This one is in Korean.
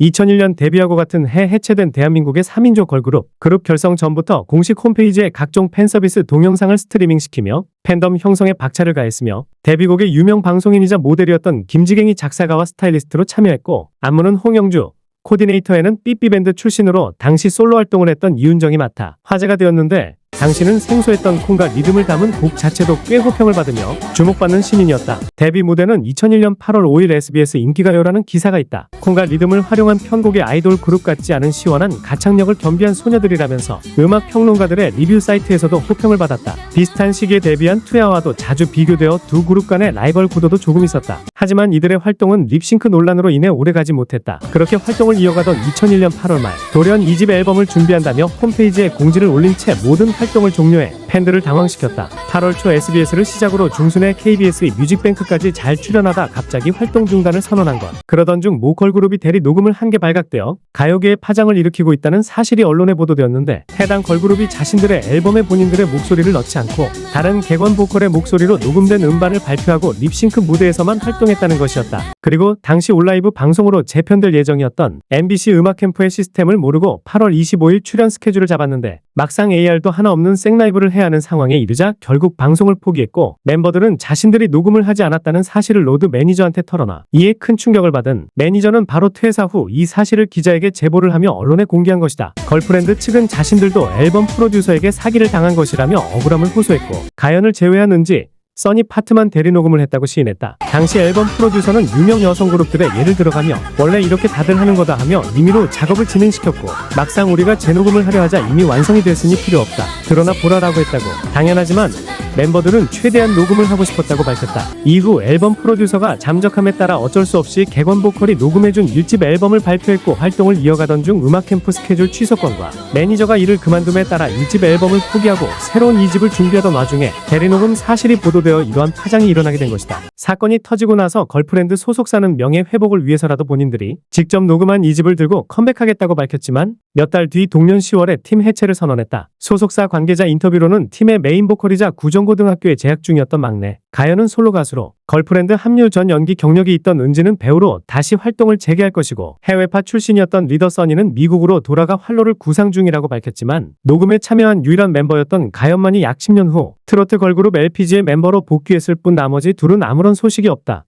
2001년 데뷔하고 같은 해 해체된 대한민국의 3인조 걸그룹, 그룹 결성 전부터 공식 홈페이지에 각종 팬서비스 동영상을 스트리밍시키며 팬덤 형성에 박차를 가했으며 데뷔곡의 유명 방송인이자 모델이었던 김지갱이 작사가와 스타일리스트로 참여했고 안무는 홍영주, 코디네이터에는 삐삐밴드 출신으로 당시 솔로 활동을 했던 이윤정이 맡아 화제가 되었는데 당시는 생소했던 콩과 리듬을 담은 곡 자체도 꽤 호평을 받으며 주목받는 신인이었다. 데뷔 무대는 2001년 8월 5일 SBS 인기가요라는 기사가 있다. 콩과 리듬을 활용한 편곡의 아이돌 그룹 같지 않은 시원한 가창력을 겸비한 소녀들이라면서 음악 평론가들의 리뷰 사이트에서도 호평을 받았다. 비슷한 시기에 데뷔한 투야와도 자주 비교되어 두 그룹 간의 라이벌 구도도 조금 있었다. 하지만 이들의 활동은 립싱크 논란으로 인해 오래가지 못했다. 그렇게 활동을 이어가던 2001년 8월 말 돌연 2집 앨범을 준비한다며 홈페이지에 공지를 올린 채 모든 활동을 종료해 팬들을 당황시켰다. 8월 초 SBS를 시작으로 중순에 KBS의 뮤직뱅크까지 잘 출연하다 갑자기 활동 중단을 선언한 것. 그러던 중 모컬 그룹이 대리 녹음을 한 게 발각되어 가요계에 파장을 일으키고 있다는 사실이 언론에 보도되었는데 해당 걸그룹이 자신들의 앨범에 본인들의 목소리를 넣지 않고 다른 객원 보컬의 목소리로 녹음된 음반을 발표하고 립싱크 무대에서만 활동했다는 것이었다. 그리고 당시 온라이브 방송으로 재편될 예정이었던 MBC 음악 캠프의 시스템을 모르고 8월 25일 출연 스케줄을 잡았는데 막상 AR도 하나 없는 생라이브를 해야 하는 상황에 이르자 결국 방송을 포기했고 멤버들은 자신들이 녹음을 하지 않았다는 사실을 로드 매니저한테 털어놔 이에 큰 충격을 받은 매니저는 바로 퇴사 후 이 사실을 기자에게 제보를 하며 언론에 공개한 것이다. 걸프렌드 측은 자신들도 앨범 프로듀서에게 사기를 당한 것이라며 억울함을 호소했고 가연을 제외한 은지 써니 파트만 대리 녹음을 했다고 시인했다. 당시 앨범 프로듀서는 유명 여성 그룹들의 예를 들어가며 원래 이렇게 다들 하는 거다 하며 임의로 작업을 진행시켰고 막상 우리가 재녹음을 하려 하자 이미 완성이 됐으니 필요 없다. 드러나 보라라고 했다고. 당연하지만 멤버들은 최대한 녹음을 하고 싶었다고 밝혔다. 이후 앨범 프로듀서가 잠적함에 따라 어쩔 수 없이 객원 보컬이 녹음해준 1집 앨범을 발표했고 활동을 이어가던 중 음악 캠프 스케줄 취소권과 매니저가 이를 그만둠에 따라 1집 앨범을 포기하고 새로운 2집을 준비하던 와중에 대리녹음 사실이 보도되어 이러한 파장이 일어나게 된 것이다. 사건이 터지고 나서 걸프렌드 소속사는 명예 회복을 위해서라도 본인들이 직접 녹음한 2집을 들고 컴백하겠다고 밝혔지만 몇 달 뒤 동년 10월에 팀 해체를 선언했다. 소속사 관계자 인터뷰로는 팀의 메인 보컬이자 구정고등학교에 재학 중이었던 막내 가연은 솔로 가수로 걸프렌드 합류 전 연기 경력이 있던 은지는 배우로 다시 활동을 재개할 것이고 해외파 출신이었던 리더 써니는 미국으로 돌아가 활로를 구상 중이라고 밝혔지만 녹음에 참여한 유일한 멤버였던 가연만이 약 10년 후 트로트 걸그룹 LPG의 멤버로 복귀했을 뿐 나머지 둘은 아무런 소식이 없다.